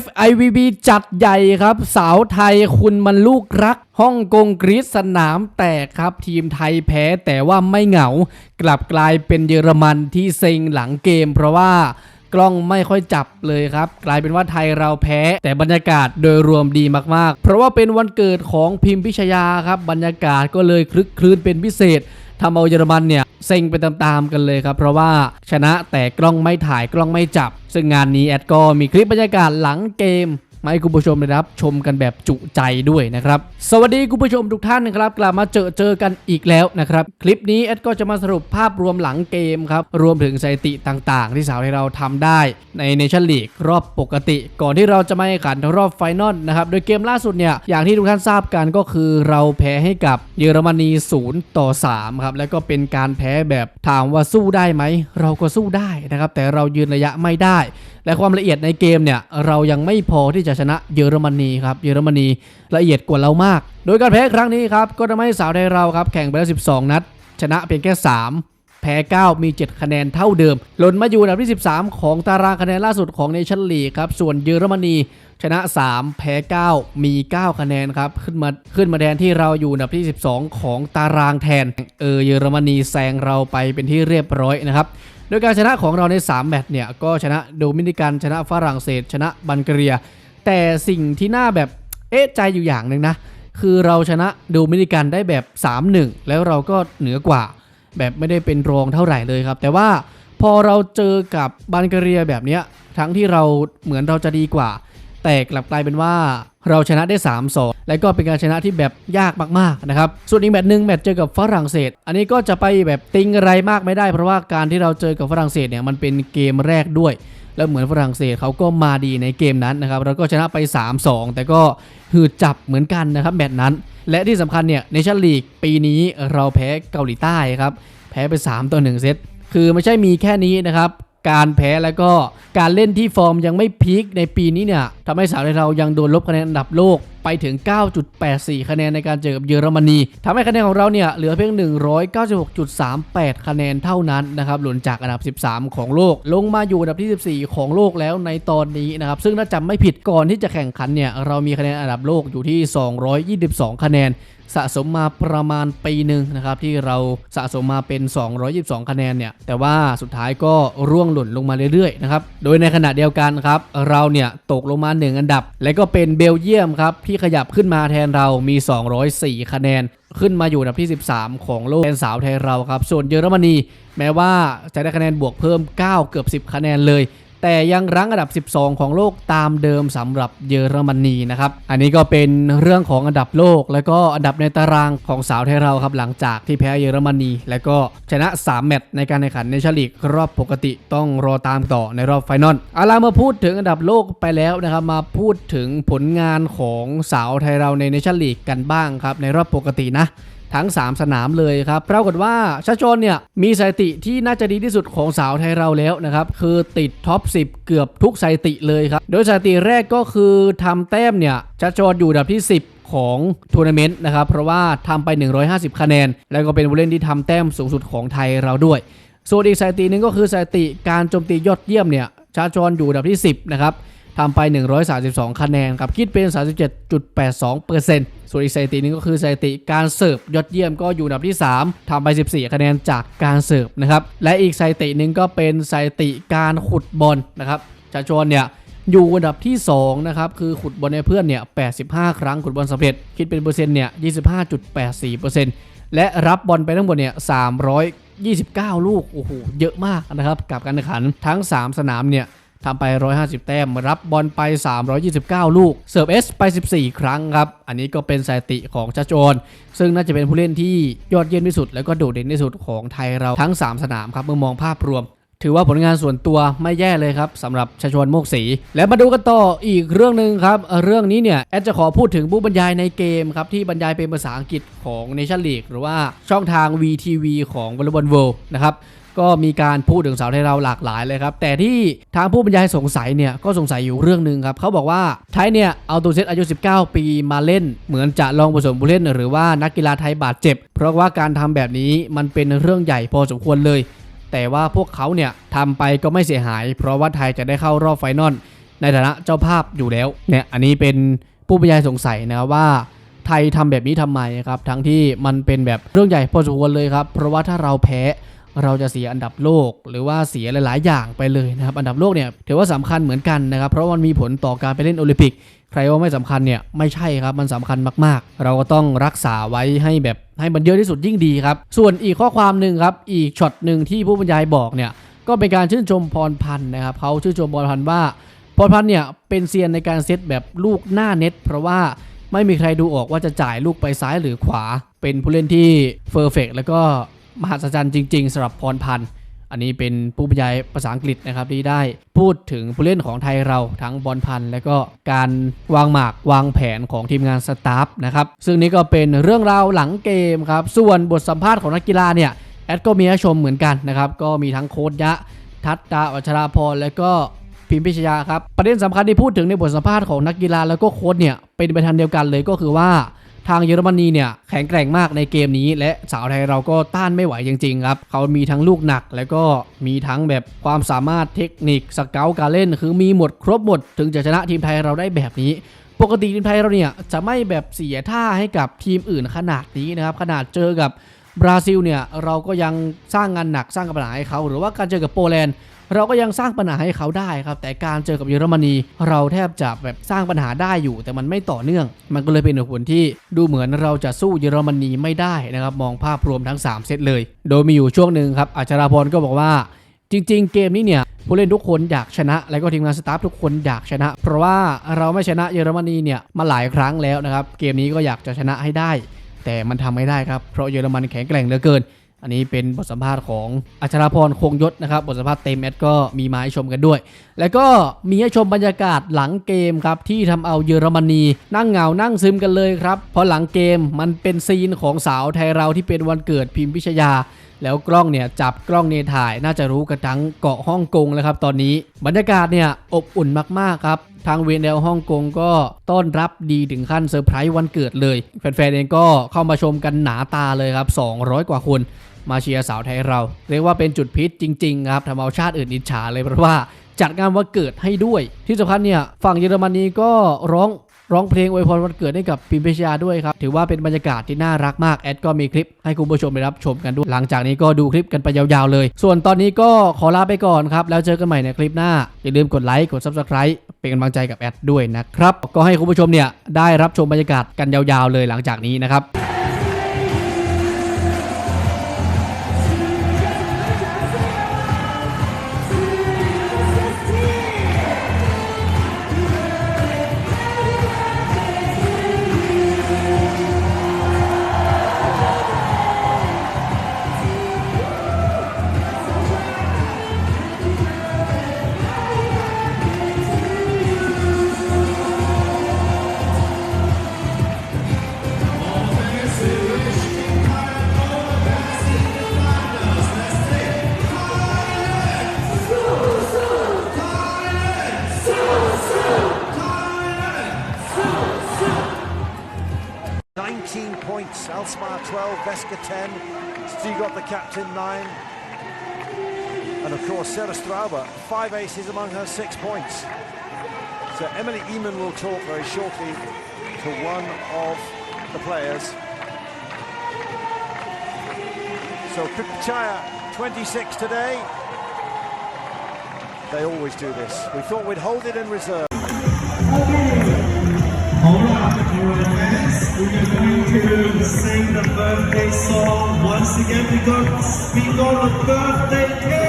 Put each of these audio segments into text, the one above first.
FIVB จัดใหญ่ครับ สาวไทยคุณมันลูกรักฮ่องกงกรีซสนามแตกครับ ทีมไทยแพ้แต่ว่าไม่เหงา กลับกลายเป็นเยอรมันที่เซ็งหลังเกม เพราะว่ากล้องไม่ค่อยจับเลยครับ กลายเป็นว่าไทยเราแพ้ แต่บรรยากาศโดยรวมดีมากๆ เพราะว่าเป็นวันเกิดของพิมพิชยาครับ บรรยากาศก็เลยคลึกคลื้นเป็นพิเศษ ทำเอาเยอรมันเนี่ยเซ็งไปตามๆกันเลยครับ เพราะว่าชนะแต่กล้องไม่ถ่ายกล้องไม่จับ ซึ่งงานนี้แอดก็มีคลิปบรรยากาศหลังเกม มาให้คุณผู้ชมได้รับชมกันแบบจุใจด้วยนะครับ สวัสดีคุณผู้ชมทุกท่านนะครับ กลับมาเจอเจอกันอีกแล้วนะครับ คลิปนี้แอดก็จะมาสรุปภาพรวมหลังเกมครับ รวมถึงสถิติต่างๆ ที่สาวให้เราทำได้ในเนชั่นลีกรอบปกติ ก่อนที่เราจะมาแข่งขันรอบไฟนอลนะครับโดยเกมล่าสุดเนี่ยอย่างที่ทุกท่านทราบกันก็คือเราแพ้ให้กับเยอรมนี0ต่อ3ครับแล้วก็เป็นการแพ้แบบถามว่าสู้ได้ไหมเราก็สู้ได้นะครับแต่เรายืนระยะไม่ได้ และความละเอียดในเกมเนี่ยเรายังไม่พอที่จะชนะเยอรมนีครับเยอรมนีละเอียดกว่าเรามาก โดยการแพ้ครั้งนี้ครับก็ทำให้สาวไทยเราครับแข่งไปแล้ว 12 นัด ชนะเพียงแค่ 3แพ้ 9 มี 7 คะแนนเท่าเดิม หล่นมาอยู่อันดับที่ 13 ของตารางคะแนนล่าสุดของเนชั่นลีกครับ ส่วนเยอรมนี ชนะ 3 แพ้ 9 มี 9 คะแนนครับ ขึ้นมาขึ้นมาแทนที่เราอยู่อันดับที่ 12 ของตารางแทน เออเยอรมนีแซงเราไปเป็นที่เรียบร้อยนะครับโดยการชนะของเราใน 3 แมตช์เนี่ย ก็ชนะโดมินิกันชนะฝรั่งเศส ชนะบัลแกเรีย แต่สิ่งที่น่าแบบเอ๊ะใจอยู่อย่างหนึ่งนะ คือเราชนะโดมินิกันได้แบบ 3-1 แล้วเราก็เหนือกว่า แบบไม่ได้เป็นรองเท่าไหร่เลยครับ แต่ว่าพอเราเจอกับบัลแกเรียแบบเนี้ยทั้งที่เราเหมือนเราจะดีกว่า แต่กลับกลายเป็นว่าเราชนะได้ 3 2 และก็เป็นการชนะที่แบบยากมากๆนะครับ ส่วนอีกแมตช์หนึ่งแมตช์เจอกับฝรั่งเศส อันนี้ก็จะไปแบบติงอะไรมากไม่ได้ เพราะว่าการที่เราเจอกับฝรั่งเศสเนี่ยมันเป็นเกมแรกด้วย แล้วเหมือนฝรั่งเศสเขาก็มาดีในเกมนั้นนะครับเราก็ชนะไป 3-2 แต่ก็หืดจับเหมือนกันนะครับแมตช์นั้น และที่สำคัญเนี่ยในชั่นลีกปีนี้เราแพ้เกาหลีใต้ครับ แพ้ไป 3 ต่อ 1 เซต คือไม่ใช่มีแค่นี้นะครับ การแพ้แล้วก็การเล่นที่ฟอร์มยังไม่พีคในปีนี้เนี่ยทำให้สาวไทยเรายังโดนลบคะแนนอันดับโลก ไปถึง 9.84 คะแนนในการเจอกับเยอรมนีทำให้คะแนนของเราเนี่ยเหลือเพียง 196.38 คะแนนเท่านั้นนะครับหล่นจากอันดับ 13 ของโลก ลงมาอยู่อันดับที่ 14 ของโลกแล้วในตอนนี้นะครับซึ่งถ้าจำไม่ผิดก่อนที่จะแข่งขันเนี่ยเรามีคะแนนอันดับโลกอยู่ที่ 222 คะแนนสะสมมาประมาณปีหนึ่งนะครับที่เราสะสมมาเป็น 222 คะแนนเนี่ยแต่ว่าสุดท้ายก็ร่วงหล่นลงมาเรื่อยๆนะครับโดยในขณะเดียวกันครับเราเนี่ยตกลงมา 1 อันดับ และก็เป็นเบลเยียมครับที่ขยับขึ้นมาแทนเรามี 204 คะแนน ขึ้นมาอยู่อันดับที่ 13 ของโลกแทนสาวไทยเราครับ ส่วนเยอรมนี แม้ว่าจะได้คะแนนบวกเพิ่ม 9 เกือบ 10 คะแนนเลย แต่ยังรั้งอันดับ 12 ของโลกตามเดิมสำหรับเยอรมนีนะครับ อันนี้ก็เป็นเรื่องของอันดับโลก แล้วก็อันดับในตารางของสาวไทยเราครับหลังจากที่แพ้เยอรมนี แล้วก็ชนะ 3 แมตช์ในการแข่งขันในชลีกรอบปกติต้องรอตามต่อในรอบไฟนอลเอาล่ะมาพูดถึงอันดับโลกไปแล้วนะครับมาพูดถึงผลงานของสาวไทยเราในเนชั่นลีกกันบ้างครับในรอบปกตินะ ทั้ง 3 สนามเลยครับปรากฏว่าชาชนเนี่ยมีสถิติที่น่าจะดีที่สุดของสาวไทยเราแล้วนะครับคือติดท็อป 10 เกือบทุกสถิติเลยครับโดยสถิติแรกก็คือทำแต้มเนี่ยชาชนอยู่อันดับที่ 10ของทัวร์นาเมนต์นะครับเพราะว่าทำไป 150 คะแนน แล้วก็เป็นผู้เล่นที่ทำแต้มสูงสุดของไทยเราด้วย ส่วนอีกสถิติหนึ่งก็คือสถิติการโจมตียอดเยี่ยมเนี่ยชาชนอยู่อันดับที่ 10 นะครับ ทำไป 132 คะแนนครับคิดเป็น 37.82%ส่วนอีกสถิตินึงก็คือสถิติการเสิร์ฟยอดเยี่ยมก็อยู่อันดับที่ 3ทำไป 14 คะแนนจากการเสิร์ฟนะครับและอีกสถิตินึงก็เป็นสถิติการขุดบอลนะครับชาชนเนี่ยอยู่อันดับที่ 2 นะครับ คือขุดบอลในเพื่อนเนี่ย 85 ครั้งขุดบอลสำเร็จ คิดเป็นเปอร์เซ็นต์เนี่ย 25.84%และรับบอลไปทั้งหมดเนี่ย 329 ลูก โอ้โห เยอะมากนะครับ กับการแข่งขันทั้ง 3 สนามเนี่ย ทำไป 150 แต้ม รับบอลไป 329 ลูก เสิร์ฟเอสไป 14 ครั้งครับ อันนี้ก็เป็นสถิติของชาโจน ซึ่งน่าจะเป็นผู้เล่นที่ยอดเยี่ยมที่สุด แล้วก็โดดเด่นที่สุดของไทยเราทั้ง 3 สนามครับ เมื่อมองภาพรวม ถือว่าผลงานส่วนตัวไม่แย่เลยครับสำหรับชาชวนโมกศรีและมาดูกันต่ออีกเรื่องหนึ่งครับ เรื่องนี้เนี่ยแอดจะขอพูดถึงผู้บรรยายในเกมครับที่บรรยายเป็นภาษาอังกฤษของ Nation League หรือว่าช่องทาง VTV ของ v o l l e y b a l l World นะครับ ก็มีการพูดถึงสาวไทยเราหลากหลายเลยครับ แต่ที่ทางผู้บรรยายสงสัยเนี่ยก็สงสัยอยู่เรื่องหนึ่งครับเขาบอกว่าไทยเนี่ยเอาตัวเซตอายุ 19 ปีมาเล่น เหมือนจะลองผสมผู้เล่น หรือว่านักกีฬาไทยบาดเจ็บ เพราะว่าการทำแบบนี้มันเป็นเรื่องใหญ่พอสมควรเลย แต่ว่าพวกเขาเนี่ยทำไปก็ไม่เสียหาย เพราะว่าไทยจะได้เข้ารอบไฟนอลในฐานะเจ้าภาพอยู่แล้วเนี่ยอันนี้เป็นผู้บรรยายสงสัยนะครับว่าไทยทำแบบนี้ทำไมครับทั้งที่มันเป็นแบบเรื่องใหญ่พอสมควรเลยครับ เพราะว่าถ้าเราแพ้ เราจะเสียอันดับโลก หรือว่าเสียหลาย ๆ อย่างไปเลยนะครับอันดับโลกเนี่ยถือว่าสำคัญเหมือนกันนะครับเพราะมันมีผลต่อการไปเล่นโอลิมปิก ใครว่าไม่สำคัญเนี่ยไม่ใช่ครับมันสำคัญมากๆ เราก็ต้องรักษาไว้ให้แบบให้มันเยอะที่สุดยิ่งดีครับส่วนอีกข้อความหนึ่งครับอีกช็อตหนึ่งที่ผู้บรรยายบอกเนี่ยก็เป็นการชื่นชมพรพันธ์นะครับเขาชื่นชมพรพันธ์ว่าพรพันธ์เนี่ยเป็นเซียนในการเซตแบบลูกหน้าเน็ต เพราะว่าไม่มีใครดูออกว่าจะจ่ายลูกไปซ้ายหรือขวา เป็นผู้เล่นที่เฟอร์เฟกแล้วก็ มหัศจรรย์จริงๆสำหรับพรพันธ์อันนี้เป็นผู้บรรยายภาษาอังกฤษนะครับที่ได้พูดถึงผู้เล่นของไทยเราทั้งบอลพันธ์และก็การวางหมากวางแผนของทีมงานสตาฟนะครับซึ่งนี้ก็เป็นเรื่องราวหลังเกมครับส่วนบทสัมภาษณ์ของนักกีฬาเนี่ยแอดก็มีให้ชมเหมือนกันนะครับก็มีทั้งโค้ดยะ ทัตตาวัชราพรและก็พิมพิชยาครับประเด็นสำคัญที่พูดถึงในบทสัมภาษณ์ของนักกีฬาแล้วก็โค้ชเนี่ยเป็นไปทางเดียวกันเลยก็คือว่า ทางเยอรมนีเนี่ยแข็งแกร่งมากในเกมนี้ และสาวไทยเราก็ต้านไม่ไหวจริงๆครับเขามีทั้งลูกหนักแล้วก็มีทั้งแบบความสามารถเทคนิคสเกลการเล่น คือมีหมดครบหมด ถึงจะชนะทีมไทยเราได้แบบนี้ปกติทีมไทยเราเนี่ยจะไม่แบบเสียท่าให้กับทีมอื่นขนาดนี้นะครับ ขนาดเจอกับ บราซิลเนี่ยเราก็ยังสร้างงานหนักสร้างปัญหาให้เขา หรือว่าการเจอกับโปแลนด์เราก็ยังสร้างปัญหาให้เขาได้ครับ แต่การเจอกับเยอรมนี เราแทบจะแบบสร้างปัญหาได้อยู่ แต่มันไม่ต่อเนื่อง มันก็เลยเป็นผลที่ดูเหมือนเราจะสู้เยอรมนีไม่ได้นะครับมองภาพรวมทั้ง 3 เซตเลย โดยมีอยู่ช่วงหนึ่งครับอัชราพรก็บอกว่า จริง ๆ เกมนี้เนี่ยผู้เล่นทุกคนอยากชนะ แล้วก็ทีมงานสตาฟทุกคนอยากชนะ เพราะว่าเราไม่ชนะเยอรมนีเนี่ยมาหลายครั้งแล้วนะครับเกมนี้ก็อยากจะชนะให้ได้ แต่มันทำไม่ได้ครับ เพราะเยอรมันแข็งแกร่งเหลือเกิน อันนี้เป็นบทสัมภาษณ์ของอัชราพรคงยศนะครับ บทสัมภาษณ์เต็มแอดก็มีมาให้ชมกันด้วย แล้วก็มีให้ชมบรรยากาศหลังเกมครับ ที่ทำเอาเยอรมนีนั่งเหงานั่งซึมกันเลยครับ เพราะหลังเกมมันเป็นซีนของสาวไทยเราที่เป็นวันเกิดพิมพิชยาแล้วกล้องเนี่ยจับกล้องเนถ่ายน่าจะรู้กันทั้งเกาะฮ่องกงแล้วครับตอนนี้ บรรยากาศเนี่ยอบอุ่นมากๆครับ ทางเวนเดลฮ่องกงก็ต้อนรับดีถึงขั้นเซอร์ไพรส์วันเกิดเลย แฟนๆเองก็เข้ามาชมกันหนาตาเลยครับ 200 กว่าคนมาเชียร์สาวไทยเรา เรียกว่าเป็นจุดพิษจริงๆครับทำเอาชาติอื่นอิจฉาเลยเพราะว่าจัดงานวันเกิดให้ด้วย ที่สำคัญเนี่ย ฝั่งเยอรมนีก็ร้อง ร้องเพลงอวยพรวันเกิดให้กับพิมพิชยาด้วยครับ ถือว่าเป็นบรรยากาศที่น่ารักมาก แอดก็มีคลิปให้คุณผู้ชมได้รับชมกันด้วย หลังจากนี้ก็ดูคลิปกันไปยาวๆเลย ส่วนตอนนี้ก็ขอลาไปก่อนครับ แล้วเจอกันใหม่ในคลิปหน้า อย่าลืมกดไลค์ กด subscribe เป็นกำลังใจกับแอดด้วยนะครับ ก็ให้คุณผู้ชมเนี่ยได้รับชมบรรยากาศกันยาวๆเลยหลังจากนี้นะครับ Captain 9. And of course, Sarah Straube, five aces among her six points. So Emily Eamon will talk very shortly to one of the players. So Kripchaya, 26 today. They always do this. We thought we'd hold it in reserve. Alright fans, we are going to sing the birthday song. Once again, we got, we got a birthday cake.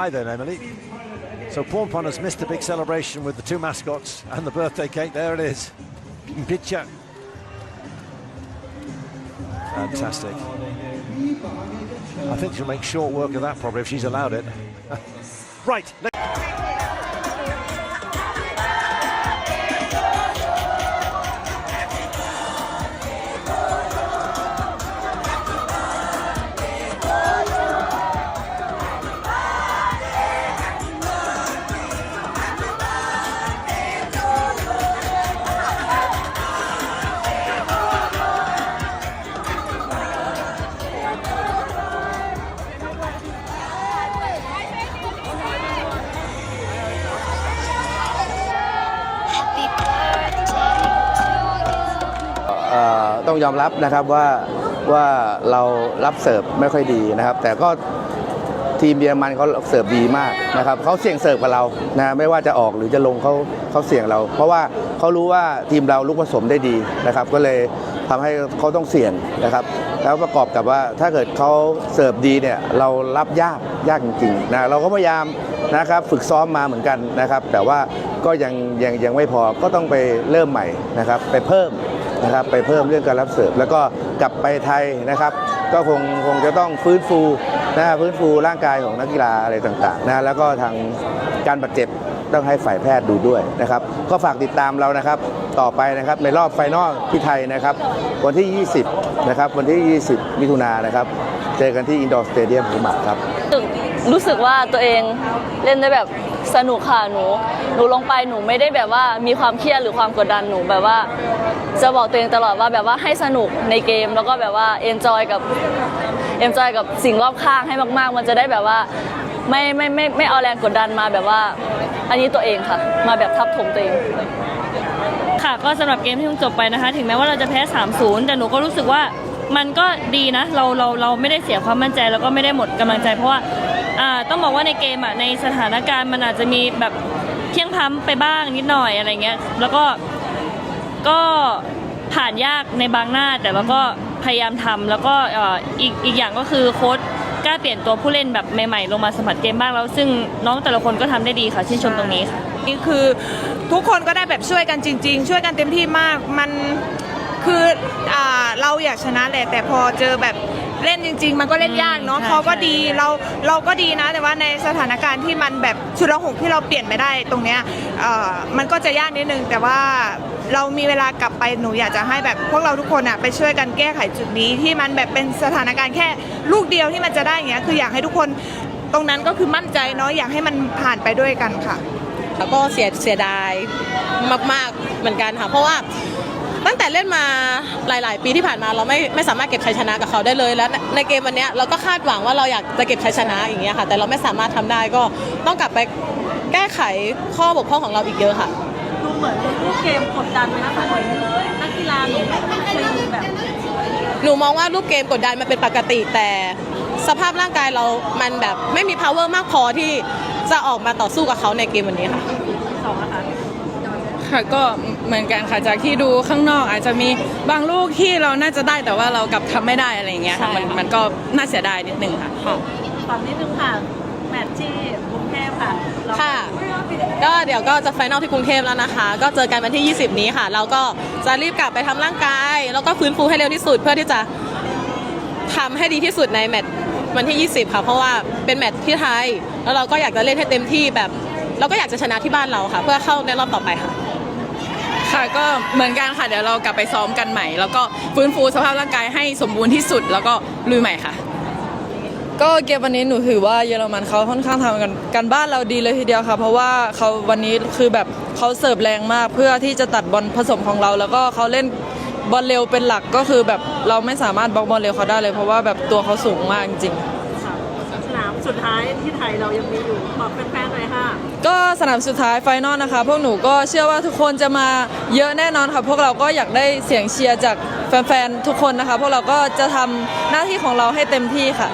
Hi then, Emily. So Pornpon has missed a big celebration with the two mascots and the birthday cake. There it is. Picture. Fantastic. I think she'll make short work of that probably if she's allowed it. right. ยอมรับนะครับว่าว่าเรารับเสิร์ฟไม่ค่อยดีนะครับ แต่ก็ทีมเยอรมันเขาเสิร์ฟดีมากนะครับเขาเสี่ยงเสิร์ฟกับเรานะไม่ว่าจะออกหรือจะลงเขาเขาเสี่ยงเรา เพราะว่าเขารู้ว่าทีมเราลูกผสมได้ดีนะครับ ก็เลยทำให้เขาต้องเสี่ยงนะครับ แล้วประกอบกับว่าถ้าเกิดเขาเสิร์ฟดีเนี่ยเรารับยากยากจริงๆนะเราก็พยายามนะครับฝึกซ้อมมาเหมือนกันนะครับ แต่ว่าก็ยังยังยังไม่พอก็ต้องไปเริ่มใหม่นะครับ ไปเพิ่ม นะครับไปเพิ่มเรื่องการรับเสิร์ฟแล้วก็กลับไปไทยนะครับก็คงคงจะต้องฟื้นฟูนะฟื้นฟูร่างกายของนักกีฬาอะไรต่างๆนะแล้วก็ทางการบาดเจ็บต้องให้ฝ่ายแพทย์ดูด้วยนะครับ ก็ฝากติดตามเรานะครับ ต่อไปนะครับในรอบไฟนอลที่ไทยนะครับ วันที่ 20 นะครับ วันที่ 20 มิถุนายนนะครับ เจอกันที่อินดอร์สเตเดียมหัวหมากครับ รู้สึกว่าตัวเองเล่นได้แบบ สนุกค่ะหนูหนูลงไปหนูไม่ได้แบบว่ามีความเครียดหรือความกดดันหนูแบบว่า จะบอกตัวเองตลอดว่าแบบว่าให้สนุกในเกมแล้วก็แบบว่าเอนจอยกับเอนจอยกับสิ่งรอบข้างให้มาก ๆ มันจะได้แบบว่าไม่ไม่ไม่ไม่เอาแรงกดดันมาแบบว่า อันนี้ตัวเองค่ะ มาแบบทับถมตัวเองค่ะก็สำหรับเกมที่เพิ่งจบไปนะคะ ถึงแม้ว่าเราจะแพ้3-0แต่หนูก็รู้สึกว่ามันก็ดีนะ เราเราเราไม่ได้เสียความมั่นใจแล้วก็ไม่ได้หมดกำลังใจ เพราะว่า อ่าต้องบอกว่าในเกมอะในสถานการณ์มันอาจจะมีแบบเที่ยงพล้ำไปบ้างนิดหน่อยอะไรเงี้ยแล้วก็ก็ผ่านยากในบางหน้าแต่เราก็พยายามทำแล้วก็ออีกอีกอย่างก็คือโค้ชกล้าเปลี่ยนตัวผู้เล่นแบบใหม่ๆ ลงมาสัมผัสเกมบ้างแล้ว ซึ่งน้องแต่ละคนก็ทำได้ดีค่ะชื่นชมตรงนี้ค่ะนี่คือทุกคนก็ได้แบบช่วยกันจริง ๆ ช่วยกันเต็มที่มากมันคืออเราอยากชนะแหละแต่พอเจอแบบ เล่นจริง ๆ มันก็เล่นยากเนาะใช่เขาก็ใช่ดีเราเราก็ดีนะ แต่ว่าในสถานการณ์ที่มันแบบชุดละหกที่เราเปลี่ยนไม่ได้ตรงเนี้ยเอ่อมันก็จะยากนิดนึง แต่ว่าเรามีเวลากลับไปหนูอยากจะให้แบบพวกเราทุกคนอะไปช่วยกันแก้ไขจุดนี้ที่มันแบบเป็นสถานการณ์แค่ลูกเดียวที่มันจะได้อย่างเงี้ยคืออยากให้ทุกคนตรงนั้นก็คือมั่นใจเนาะอยากให้มันผ่านไปด้วยกันค่ะ แล้วก็เสียเสียดายมาก ๆ เหมือนกันค่ะ เพราะว่า ตั้งแต่เล่นมาหลาย ๆ ปีที่ผ่านมาเราไม่ไม่สามารถเก็บชัยชนะกับเขาได้เลย แล้วในในเกมวันเนี้ยเราก็คาดหวังว่าเราอยากจะเก็บชัยชนะอย่างเงี้ยค่ะ แต่เราไม่สามารถทำได้ก็ต้องกลับไปแก้ไขข้อบกพร่องของเราอีกเยอะค่ะดูเหมือนลูกเกมกดดันไหมนะคะเหมือนนักกีฬาหนูไม่เคยแบบหนูมองว่ารูปเกมกดดันมันเป็นปกติแต่สภาพร่างกายเรามันแบบไม่มี power มากพอที่จะออกมาต่อสู้กับเขาในเกมวันนี้ค่ะค่ะก็ เหมือนกันค่ะจากที่ดูข้างนอกอาจจะมีบางลูกที่เราน่าจะได้แต่ว่าเรากลับทำไม่ได้อะไรอย่างเงี้ยค่ะใช่มันค่ะ มันก็น่าเสียดายนิดนึงค่ะ ตอนนี้นึงค่ะ แมตช์ที่กรุงเทพค่ะเราค่ะ ก็เดี๋ยวก็จะไฟนอลที่กรุงเทพแล้วนะคะ ก็เจอกันวันที่ 20 นี้ค่ะ เราก็จะรีบกลับไปทำร่างกาย แล้วก็ฟื้นฟูให้เร็วที่สุด เพื่อที่จะทำให้ดีที่สุดในแมตช์วันที่ 20 ค่ะ เพราะว่าเป็นแมตช์ที่ไทย แล้วเราก็อยากจะเล่นให้เต็มที่แบบ เราก็อยากจะชนะที่บ้านเราค่ะ เพื่อเข้าในรอบต่อไปค่ะ ค่ะก็เหมือนกันค่ะเดี๋ยวเรากลับไปซ้อมกันใหม่ แล้วก็ฟื้นฟูสภาพร่างกายให้สมบูรณ์ที่สุด แล้วก็ลุยใหม่ค่ะ ก็เกมวันนี้หนูถือว่าเยอรมันเขาค่อนข้างทำกันกันบ้านเราดีเลยทีเดียวค่ะ เพราะว่าเขาวันนี้คือแบบเขาเสิร์ฟแรงมากเพื่อที่จะตัดบอลผสมของเรา แล้วก็เขาเล่นบอลเร็วเป็นหลักก็คือแบบเราไม่สามารถบล็อกบอลเร็วเขาได้เลย เพราะว่าแบบตัวเขาสูงมากจริงสนาม สุดท้ายที่ไทยเรายังมีอยู่บอกแฟนๆหน่อยค่ะ ก็สนามสุดท้ายไฟนอลนะคะ พวกหนูก็เชื่อว่าทุกคนจะมาเยอะแน่นอนค่ะพวกเราก็อยากได้เสียงเชียร์จากแฟนๆทุกคนนะคะ พวกเราก็จะทำหน้าที่ของเราให้เต็มที่ค่ะ